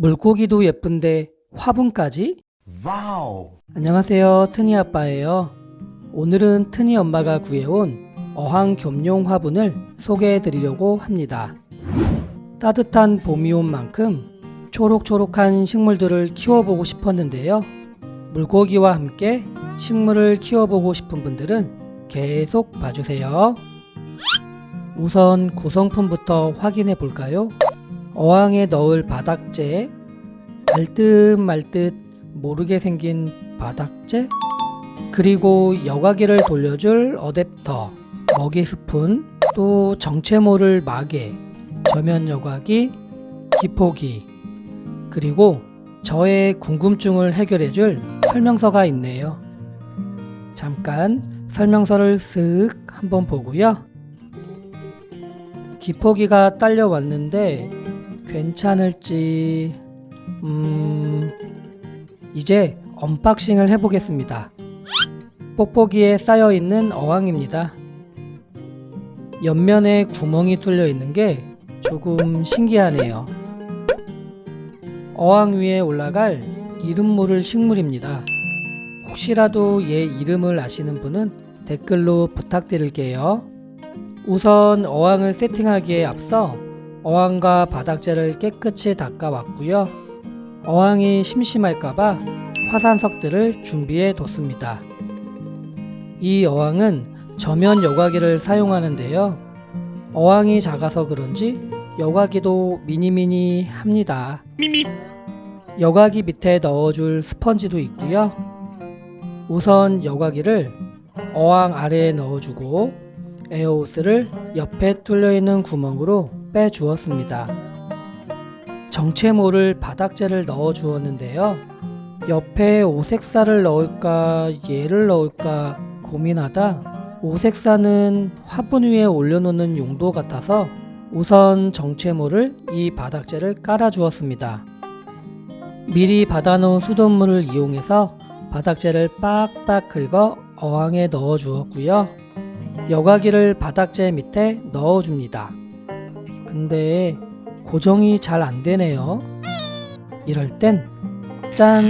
물고기도 예쁜데 화분까지? 와우. 안녕하세요. 트니 아빠예요. 오늘은 트니 엄마가 구해온 어항 겸용 화분을 소개해 드리려고 합니다. 따뜻한 봄이 온 만큼 초록초록한 식물들을 키워보고 싶었는데요. 물고기와 함께 식물을 키워보고 싶은 분들은 계속 봐주세요. 우선 구성품부터 확인해 볼까요? 어항에 넣을 바닥재, 알듯 말듯 모르게 생긴 바닥재, 그리고 여과기를 돌려줄 어댑터, 먹이 스푼, 또 정체 모를 마개, 저면 여과기, 기포기, 그리고 저의 궁금증을 해결해줄 설명서가 있네요. 잠깐 설명서를 쓱 한번 보고요. 기포기가 딸려왔는데 괜찮을지 음 이제 언박싱을 해보겠습니다. 뽁뽁이에 쌓여 있는 어항입니다. 옆면에 구멍이 뚫려 있는 게 조금 신기하네요. 어항 위에 올라갈 이름 모를 식물입니다. 혹시라도 얘 이름을 아시는 분은 댓글로 부탁드릴게요. 우선 어항을 세팅하기에 앞서 어항과 바닥재를 깨끗이 닦아왔고요. 어항이 심심할까봐 화산석들을 준비해 뒀습니다. 이 어항은 저면 여과기를 사용하는데요. 어항이 작아서 그런지 여과기도 미니미니 합니다. 여과기 밑에 넣어줄 스펀지도 있고요. 우선 여과기를 어항 아래에 넣어주고 에어호스를 옆에 뚫려있는 구멍으로 빼주었습니다. 정체 모를 바닥재를 넣어 주었는데요. 옆에 오색사를 넣을까 얘를 넣을까 고민하다 오색사는 화분 위에 올려놓는 용도 같아서 우선 정체 모를 이 바닥재를 깔아 주었습니다. 미리 받아놓은 수돗물을 이용해서 바닥재를 빡빡 긁어 어항에 넣어 주었고요. 여과기를 바닥재 밑에 넣어 줍니다. 근데 고정이 잘 안 되네요. 이럴 땐 짠!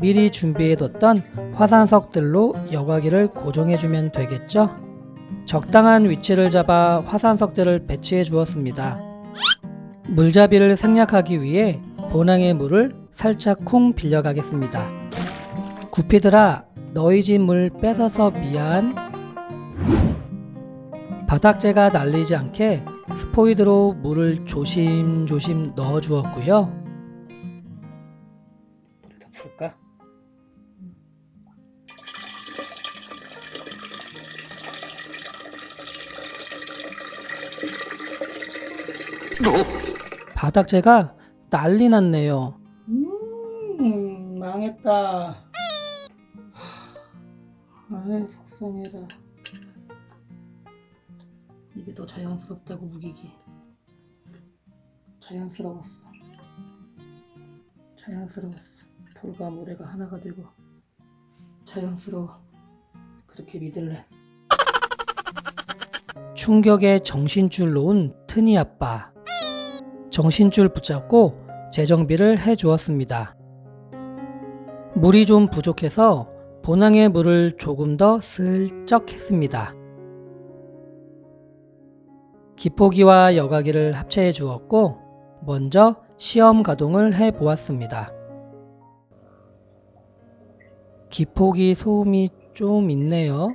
미리 준비해뒀던 화산석들로 여과기를 고정해주면 되겠죠? 적당한 위치를 잡아 화산석들을 배치해 주었습니다. 물잡이를 생략하기 위해 보낭의 물을 살짝 쿵 빌려가겠습니다. 구피들아, 너희 집 물 뺏어서 미안. 바닥재가 날리지 않게 스포이드로 물을 조심조심 넣어 주었고요. 물에다 풀까? 바닥재가 난리 났네요. 음, 망했다. 아이, 속상해라. 이게 더 자연스럽다고 우기기. 자연스러웠어. 자연스러웠어. 돌과 모래가 하나가 되고 자연스러워. 그렇게 믿을래. 충격에 정신줄 놓은 트니 아빠. 정신줄 붙잡고 재정비를 해 주었습니다. 물이 좀 부족해서 보낭의 물을 조금 더 슬쩍 했습니다. 기포기와 여과기를 합체해 주었고 먼저 시험 가동을 해 보았습니다. 기포기 소음이 좀 있네요.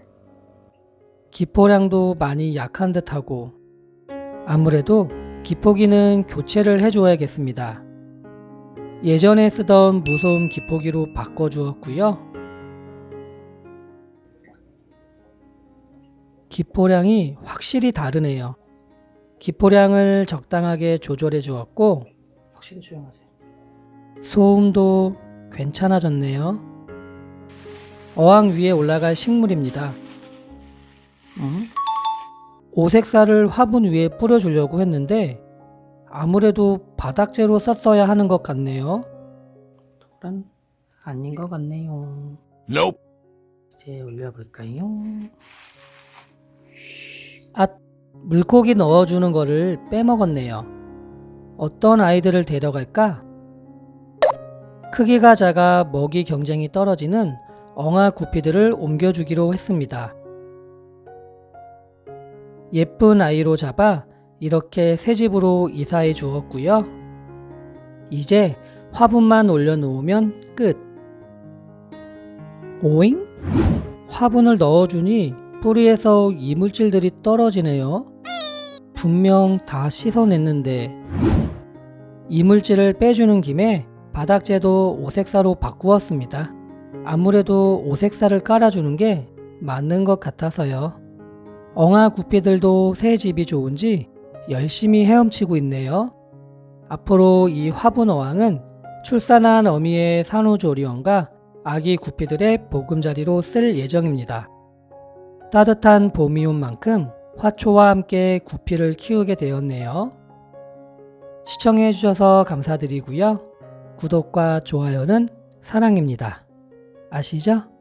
기포량도 많이 약한 듯하고 아무래도 기포기는 교체를 해줘야겠습니다. 예전에 쓰던 무소음 기포기로 바꿔주었고요. 기포량이 확실히 다르네요. 기포량을 적당하게 조절해 주었고 확실히 조용하세요. 소음도 괜찮아졌네요. 어항 위에 올라갈 식물입니다. 음? 오색사를 화분 위에 뿌려주려고 했는데 아무래도 바닥재로 썼어야 하는 것 같네요. 도란 아닌 것 같네요. Nope. 이제 올려볼까요? 아, 물고기 넣어주는 거를 빼먹었네요. 어떤 아이들을 데려갈까? 크기가 작아 먹이 경쟁이 떨어지는 엉아 구피들을 옮겨주기로 했습니다. 예쁜 아이로 잡아 이렇게 새 집으로 이사해 주었고요. 이제 화분만 올려놓으면 끝. 오잉? 화분을 넣어주니 뿌리에서 이물질들이 떨어지네요. 분명 다 씻어냈는데 이물질을 빼주는 김에 바닥재도 오색사로 바꾸었습니다. 아무래도 오색사를 깔아주는 게 맞는 것 같아서요. 엉아 구피들도 새 집이 좋은지 열심히 헤엄치고 있네요. 앞으로 이 화분 어항은 출산한 어미의 산후조리원과 아기 구피들의 보금자리로 쓸 예정입니다. 따뜻한 봄이 온 만큼 화초와 함께 구피를 키우게 되었네요. 시청해 주셔서 감사드리고요. 구독과 좋아요는 사랑입니다. 아시죠?